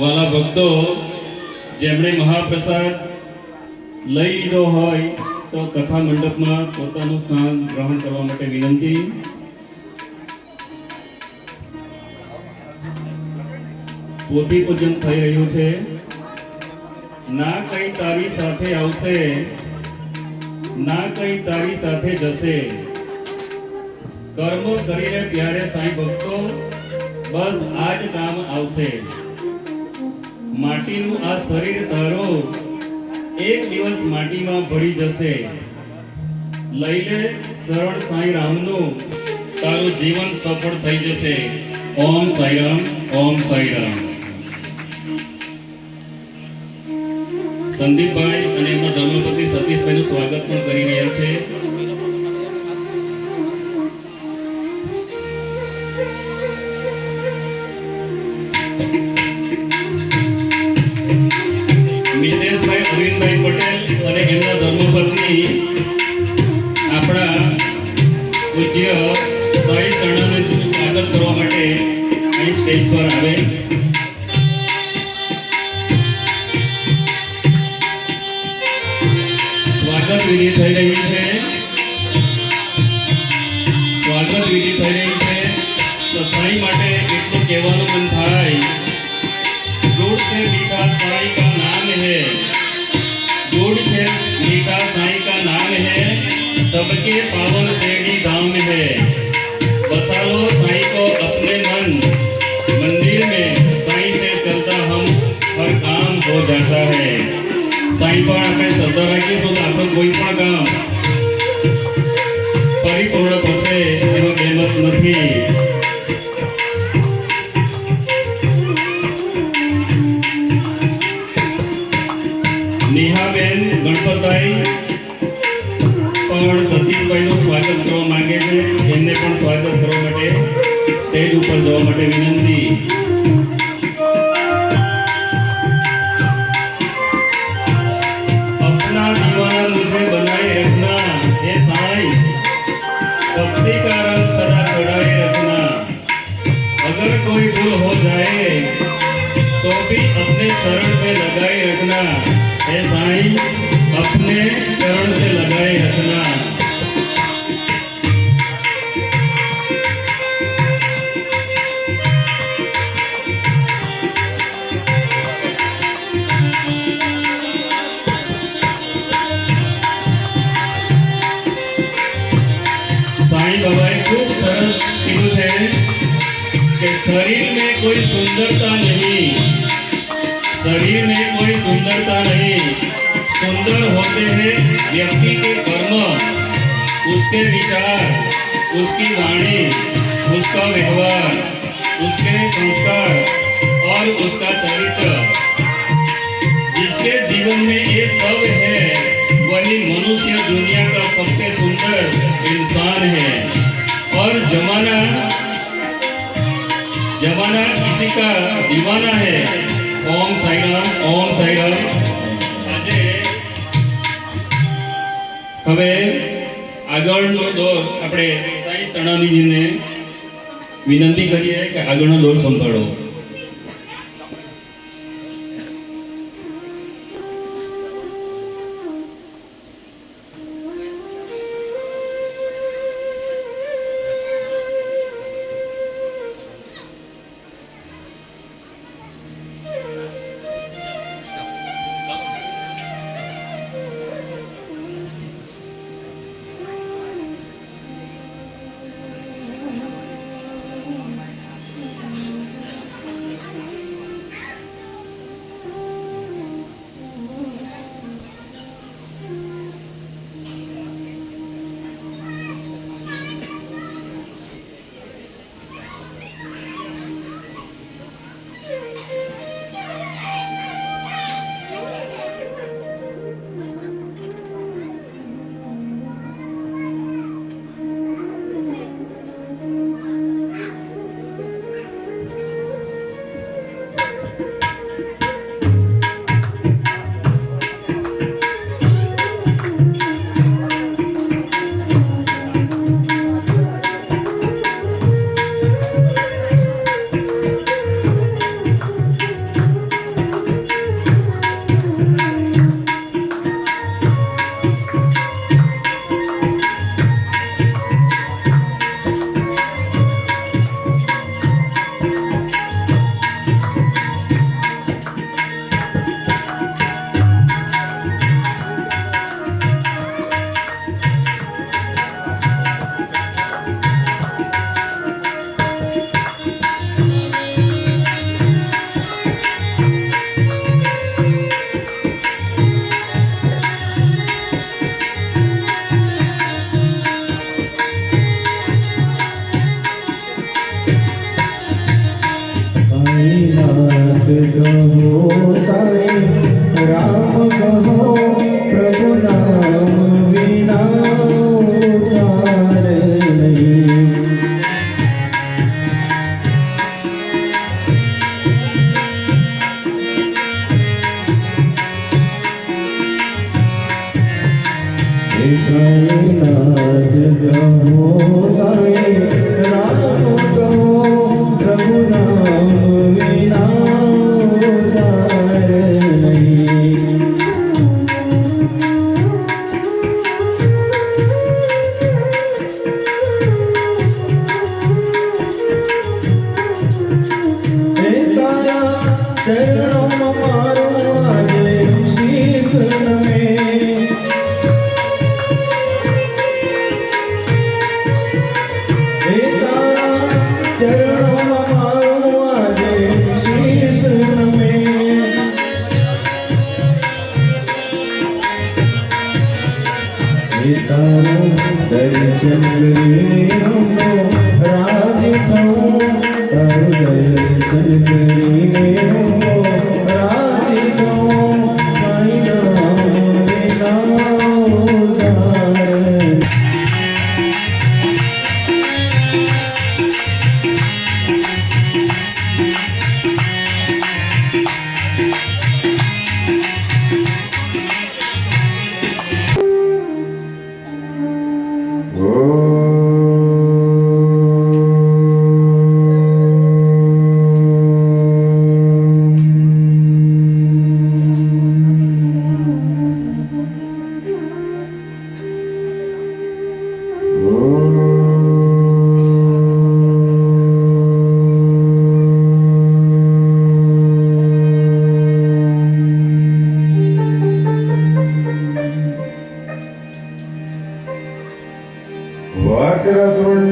વાલા ભક્તો, જેમણે મહાપ્રસાદ લઈ લીધો હોય તો કથા મંડપમાં પોતાનું સ્થાન ગ્રહણ કરવા માટે વિનંતી. પોતી પૂજન થઈ રહ્યું છે. ના કઈ તારી સાથે આવશે, ના કઈ તારી સાથે જશે. કર્મો કરીને પ્યારે સાંઈ ભક્તો, બસ આ જ કામ આવશે. માટીનું આ શરીર તારો એક દિવસ માટીમાં ભળી જશે. લઈ લે સરળ સાંઈ રામનું, તારું જીવન સફળ થઈ જશે. ઓમ સાઈ રામ, ઓમ સાંઈ રામ. સંદીપભાઈ અને એમના ધર્મપતિ સતીશભાઈનું સ્વાગત પણ કરી રહ્યા છે. અને એમના સાઈ માટે થઈ રહી છે. સ્વાગત વિધિ થઈ રહી છે. તો સાઈ માટે એટલું કહેવાનું મન થાય. જોડશે વિકાસ, Sai here for a long व्यक्ति के कर्म, उसके विचार, उसकी वाणी, उसका व्यवहार, उसके संस्कार और उसका चरित्र। जिसके जीवन में ये सब है, वही मनुष्य दुनिया का सबसे सुंदर इंसान है। और जमाना जमाना किसी का दीवाना है। ओम साई राम ओम साई राમ હવે આગળનો દોર આપણે સાઈ સણાનીજીને વિનંતી કરીએ કે આગળનો દોર સંભાળો. Temperatura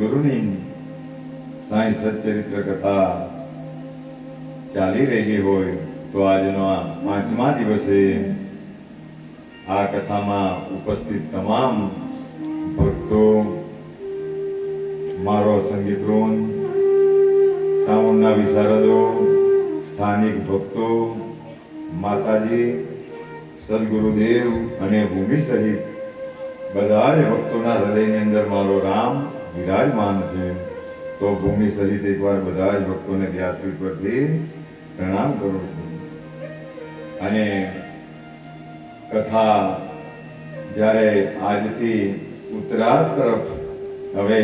સદગુરુની સાંઈ સચરિત્ર કથા ચાલી રહી હોય તો આજનો આ પાંચમા દિવસે આ કથામાં ઉપસ્થિત તમામ ભક્તો, મારો સંગીત વૃંદ સાઉન્ડના વિશારદો, સ્થાનિક ભક્તો, માતાજી, સદગુરુદેવ અને ભૂમિ સહિત બધા જ ભક્તોના હૃદયની અંદર મારો રામ વિરાજમાન છે. તો ભૂમિ સહિત એકવાર બધા જ ભક્તોને વ્યાસપીઠ પરથી પ્રણામ કરું છું. અને કથા જ્યારે આજથી ઉત્તરાર્ધ તરફ હવે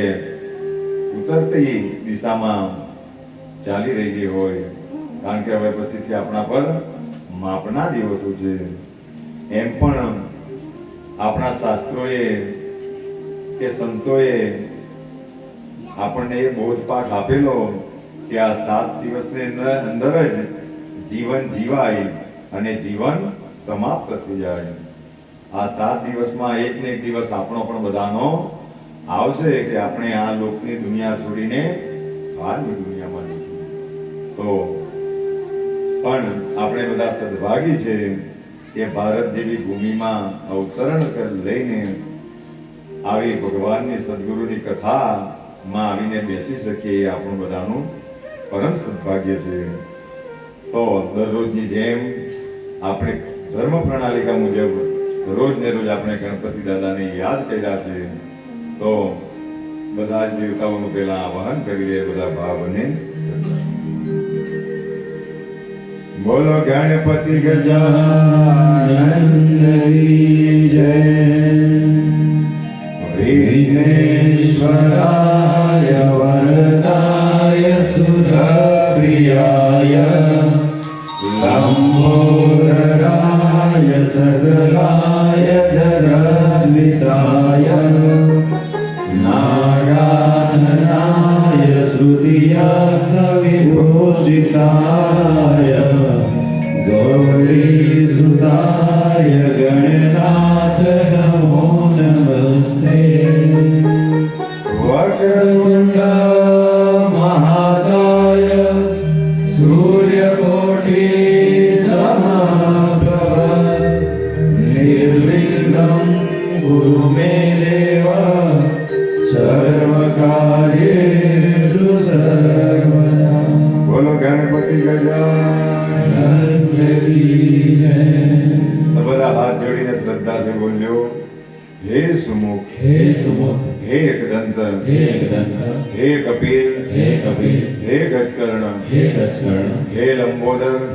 ઉતરતી દિશામાં ચાલી રહી હોય, કારણ કે હવે પછીથી આપણા પર માપના દિવસો છે. એમ પણ આપણા શાસ્ત્રોએ કે સંતોએ આપણને એ બોધપાઠ આપેલો કે આ સાત દિવસની અંદર જ જીવન જીવાય અને જીવન સમાપ્ત થઈ જાય. આ સાત દિવસમાં એક ને એક દિવસ આપણો પણ બધાનો આવશે કે આપણે આ લોકની દુનિયા છોડીને બહારની દુનિયામાં તો પણ આપણે બધા સદભાગી છે કે ભારત જેવી ભૂમિમાં અવતરણ લઈને આવી ભગવાનની સદગુરુની કથામાં આવીને બેસી શકીએ એ આપણું બધાનું પરમ સદભાગ્ય છે. તો દરરોજની જેમ આપણે ધર્મ પ્રણાલિકા મુજબ રોજ ને રોજ આપણે ગણપતિ દાદાને યાદ કર્યા છે. તો બધા જ દેવતાઓનું પહેલા આવાહન કરીએ બધા ભાવને બોલો ગણપતિ ગજાનંદ જય. विघ्नेश्वराय वरदाय सुरप्रियाय लम्बोदराय सकलाय सगाय नारायणाय स्नाय श्रुतिया कविभोषिताय गौरीसुताय गणनाय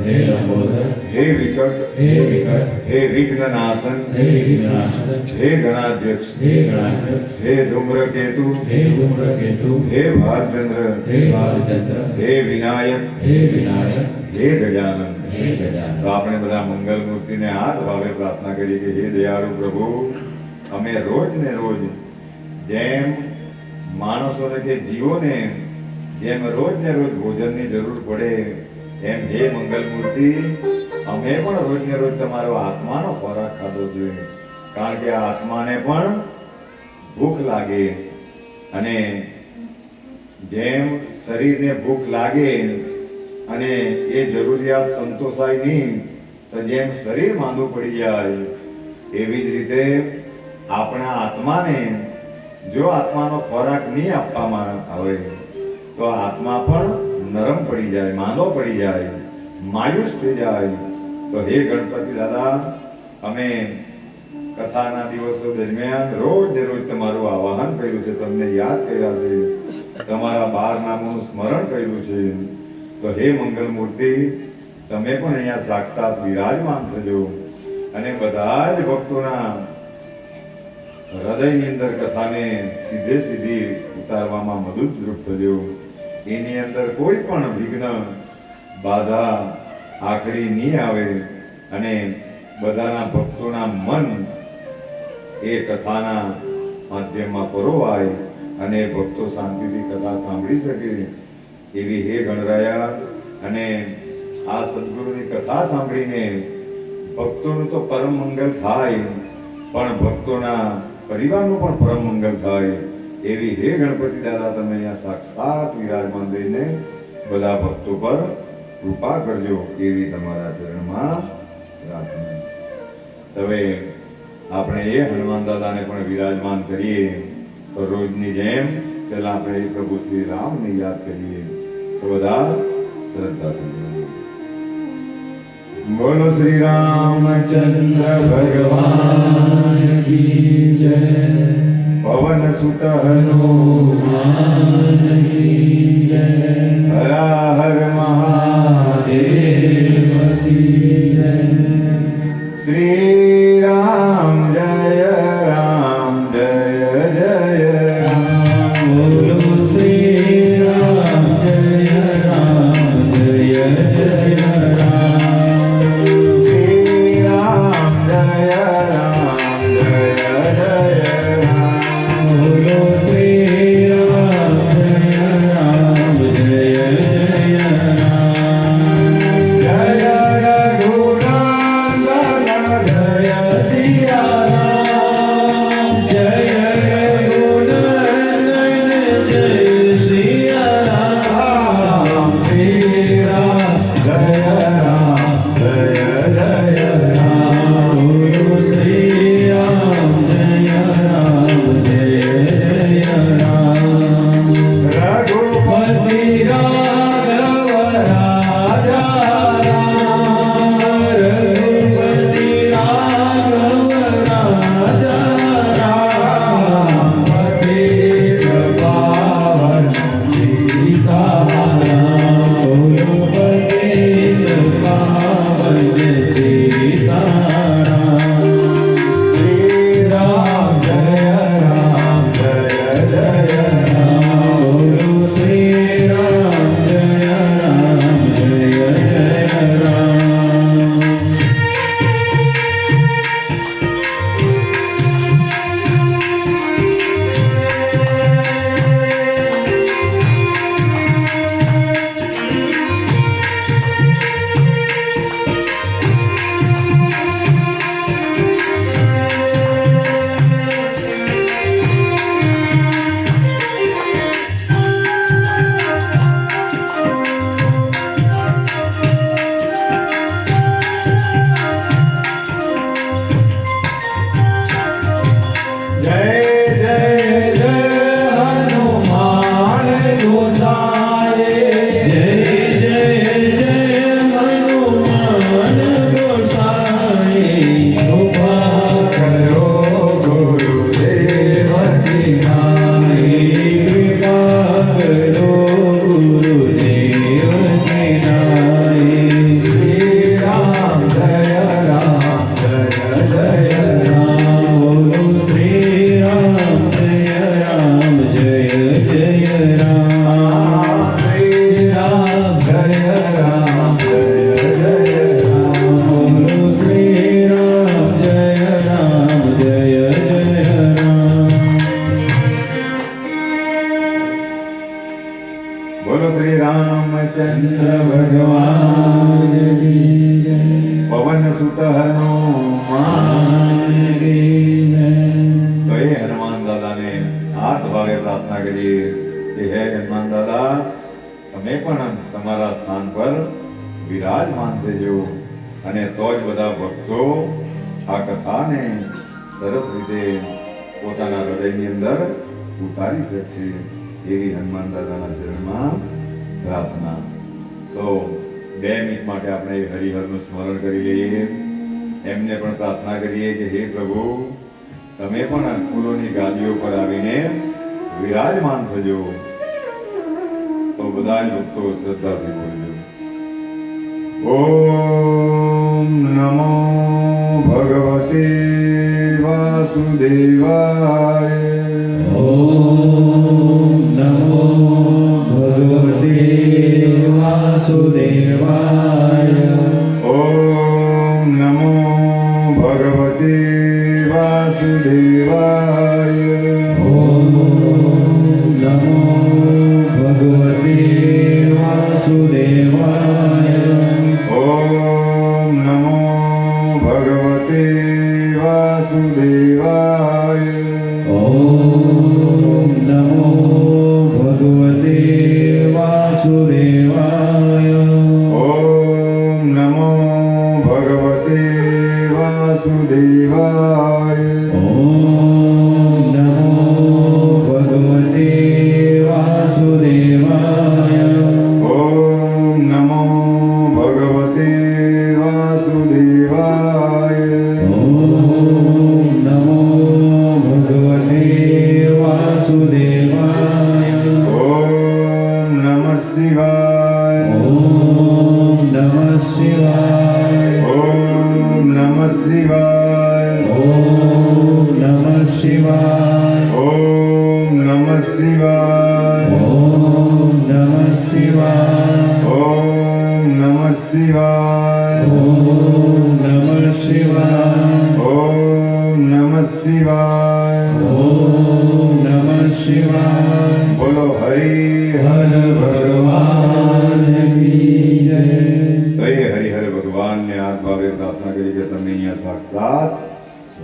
લંબોદર હે લંબોદર હે વિકટ હે વિકટ હે વિઘ્નનાશન હે વિઘ્નાશક હે ગણાધ્યક્ષ હે ગણાધ્યક્ષ હે ધૂમ્રકેતુ હે ધૂમ્રકેતુ હે ભાલચંદ્ર હે બાલચંદ્ર હે વિનાયક હે વિનાયક હે ગજાનંદ હે ગજાનન તો આપણે બધા મંગલ મૂર્તિને હાથ ભાવે પ્રાર્થના કરીએ કે હે દયાળુ પ્રભુ અમે રોજ ને રોજ જેમ માણસોને કે જીવોને જેમ રોજ ને રોજ ભોજનની જરૂર પડે એમ હે મંગલ મૂર્તિ અમે પણ રોજ ને રોજ તમારો આત્માનો ખોરાક ખાધો જોઈએ કારણ કે આ આત્માને પણ ભૂખ લાગે અને જેમ શરીરને ભૂખ લાગે અને એ જરૂરિયાત સંતોષાય નહીં, તો જેમ શરીર માંદું પડી જાય, એવી જ રીતે આપણા આત્માને જો આત્માનો ખોરાક નહીં આપવામાં આવે, તો આત્મા પણ નરમ પડી જાય માંદો પડી જાય, માયુસ થઈ જાય, તો હે ગણપતિ દાદા, અમે કથાના દિવસો દરમિયાન રોજ ને રોજ તમારું આવાહન કર્યું છે, તમને યાદ કર્યા છે, તમારા બાર નામોનું સ્મરણ કર્યું છે. તો હે મંગલ મૂર્તિ તમે પણ અહીંયા સાક્ષાત વિરાજમાન થજો અને બધા જ ભક્તોના હૃદયની અંદર કથાને સીધે સીધી ઉતારવામાં મદદરૂપ થજો. એની અંદર કોઈ પણ વિઘ્ન બાધા આખરી નહીં આવે અને બધાના ભક્તોના મન એ કથાના માધ્યમમાં પરોવાય અને ભક્તો શાંતિથી કથા સાંભળી શકે એવી હે ગણરાયા. અને આ સદગુરુની કથા સાંભળીને ભક્તોનું તો પરમ મંગલ થાય, પણ ભક્તોના પરિવારનું પણ પરમ મંગલ થાય. એવી હે ગણપતિ દાદા, તમે અહીંયા સાક્ષાત વિરાજમાન રહીને બધા ભક્તો પર કૃપા કરજો એવી તમારા ચરણમાં પ્રાર્થના. હવે આપણે એ હનુમાન દાદાને પણ વિરાજમાન કરીએ. તો રોજની જેમ પહેલા આપણે પ્રભુ શ્રી રામને યાદ કરીએ. તો બધા શ્રદ્ધા બોલો શ્રી રામચંદ્ર ભગવાન કી જય. પવન સુત હનુમાન હરા હર દાદાને હાથ ભાવે પ્રાર્થના કરીએ કે હે હનુમાન દાદા, તમે પણ તમારા સ્થાન પર વિરાજમાન થજો અને તો જ બધા ભક્તો આ કથાને સરસ રીતે પોતાના હૃદયની અંદર ઉતારી શકશે એવી હનુમાન દાદાના ચરણમાં પ્રાર્થના. તો બે મિનિટ માટે આપણે હરિહરનું સ્મરણ કરી લઈએ. એમને પણ પ્રાર્થના કરીએ કે હે પ્રભુ તમે પણ ફૂલોની ગાદીઓ પર આવીને વિરાજમાન થજો. તો બધા ભક્તો શ્રદ્ધાથી બોલજો. ઓમ નમો ભગવતે વાસુદેવાય.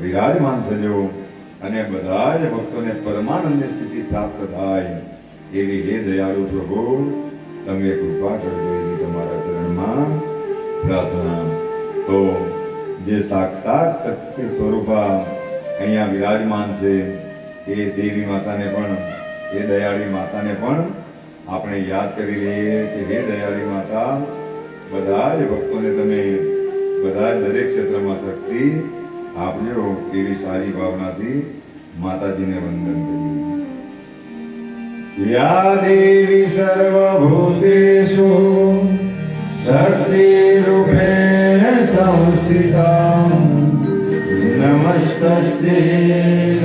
વિરાજમાન થજો અને બધા જ ભક્તોને પરમાનંદની સ્થિતિ પ્રાપ્ત થાય એવી હે દયાળુ પ્રભુ. તમે કૃપા કરજો એવી તમારા ચરણમાં પ્રાર્થના. તો જે સાક્ષાત શક્તિ સ્વરૂપા અહીંયા વિરાજમાન છે, એ દેવી માતાને પણ, એ દયાળી માતાને પણ આપણે યાદ કરી લઈએ કે હે દયાળી માતા બધા જ ભક્તોને તમે બધા જ દરેક ક્ષેત્રમાં શક્તિ આપજો એવી સારી ભાવનાથી માતાજીને વંદન કરીએ. યા દેવી સર્વભૂતેષુ શક્તિરૂપેણ સંસ્થિતા નમસ્તસ્ય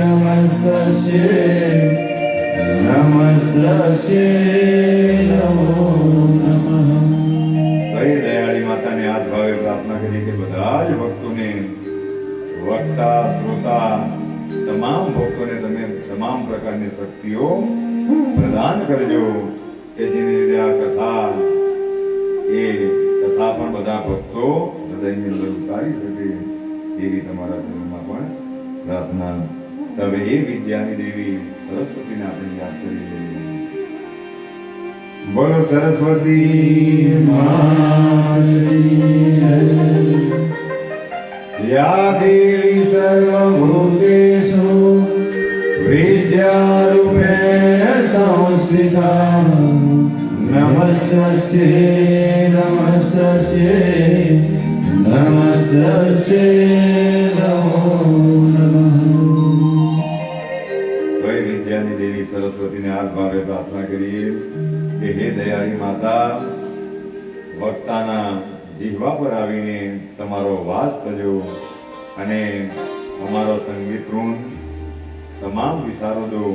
નમસ્તસ્ય. કઈ દયાળી માતાને હાથ ભાવે પ્રાર્થના કરી કે બધા જ ભક્તોને, વક્તા, શ્રોતા, તમામ ભક્તોને તમે તમામ પ્રકારની શક્તિઓ પ્રદાન કરજો કે જેની રીતે આ કથા એ કથા પણ બધા ભક્તો હૃદયની ઉતારી શકે એવી તમારા ચરણમાં પણ પ્રાર્થના. તમે એ વિદ્યાની દેવી સરસ્વતીને આપણે યાદ કરી લઈએ બોલો સરસ્વતી યા દેવી સર્વભૂતેષુ વિદ્યારૂપેણ સંસ્થિતા. નમસ્તસ્ય નમસ્તસ્ય નમસ્તસ્ય નમો નમઃ. કઈ દેવી સરસ્વતીને હાથ ભાવે પ્રાર્થના કરીએ. દયાળી માતા, વક્તાના જીહવા પર આવીને તમારો વાસ થજો અને અમારો સંગીત ઋણ તમામ વિશારદો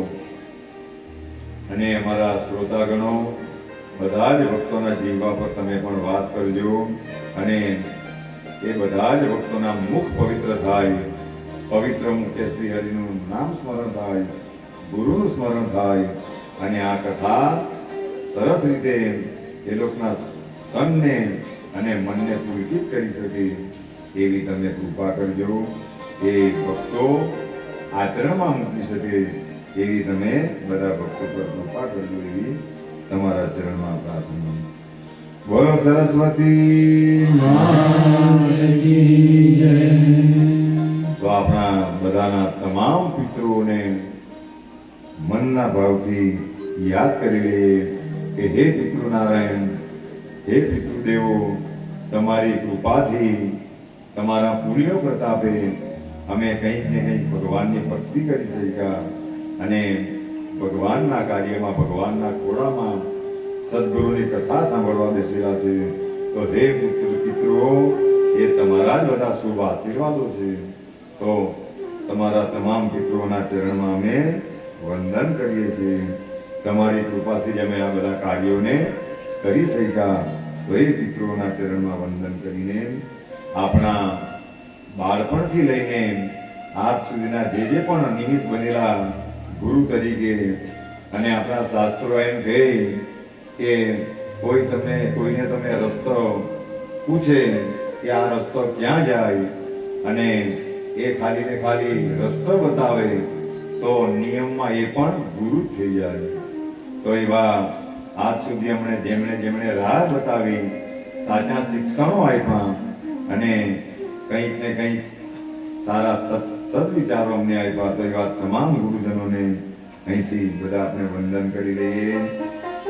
અને અમારા શ્રોતાગણો, બધા જ ભક્તોના જીવવા પર તમે પણ વાસ કરજો અને એ બધા જ ભક્તોના મુખ પવિત્ર થાય. પવિત્ર મુખે શ્રી હરિનું નામ સ્મરણ થાય, ગુરુનું સ્મરણ થાય અને આ કથા સરસ રીતે એ લોકોના તનને અને મનને પુલકિત કરી શકે એવી તમે કૃપા કરજો. એ ભક્તો આચરણમાં મૂકી શકે એવી તમે બધા ભક્તો પર કૃપા કરજો એવી તમારા ચરણમાં પ્રાર્થના. બોલો સરસ્વતી તો આપણા બધાના તમામ પિત્રોને મનના ભાવથી યાદ કરી લઈએ. કે હે પિતૃનારાયણ, હે પિતૃદેવો, તમારી કૃપાથી તમારા પુણ્ય પ્રતાપે અમે કંઈક ને કંઈક ભગવાનની ભક્તિ કરી શક્યા અને ભગવાનના કાર્યમાં, ભગવાનના ખોળામાં સદગુરુની કથા સાંભળવા બેસેલા છે. તો હે પુત્ર, પિતૃઓ, એ તમારા જ બધા શુભ આશીર્વાદો છે. તો તમારા તમામ પિતૃઓના ચરણમાં અમે વંદન કરીએ છીએ. તમારી કૃપાથી જ અમે આ બધા કાર્યોને કરી શક્યા. તો એ પિતૃઓના ચરણમાં વંદન કરીને આપણા બાળપણથી લઈને આજ સુધીના જે જે પણ નિમિત્ત બનેલા ગુરુ તરીકે અને આપણા શાસ્ત્રો એમ કહે કે કોઈ તમને, કોઈને તમે રસ્તો પૂછે કે આ રસ્તો ક્યાં જાય અને એ ખાલી ને ખાલી રસ્તો બતાવે, તો નિયમમાં એ પણ ગુરુ થઈ જાય. તો એવા આજ સુધી અમને જેમણે જેમણે રાહ બતાવી, સાચા શિક્ષણો આપ્યા અને કંઈક ને કંઈક સારા સદવિચારો અમને આપ્યા. તો એવા તમામ ગુરુજનોને અહીંથી બધા આપણે વંદન કરી લઈએ.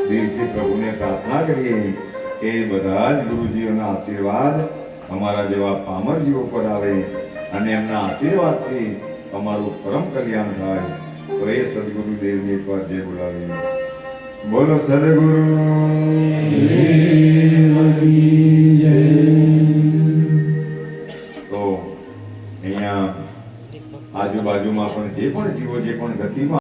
દિલથી પ્રભુને પ્રાર્થના કરીએ કે બધા જ ગુરુજીઓના આશીર્વાદ અમારા જેવા પામરજીઓ પર આવે અને એમના આશીર્વાદથી અમારું પરમ કલ્યાણ થાય. તો એ સદગુરુદેવની પર જે બોલાવીએ. બોલો સદગુરુ. તો અહીંયા આજુબાજુમાં પણ જે પણ જીવો જે પણ ગતિમાં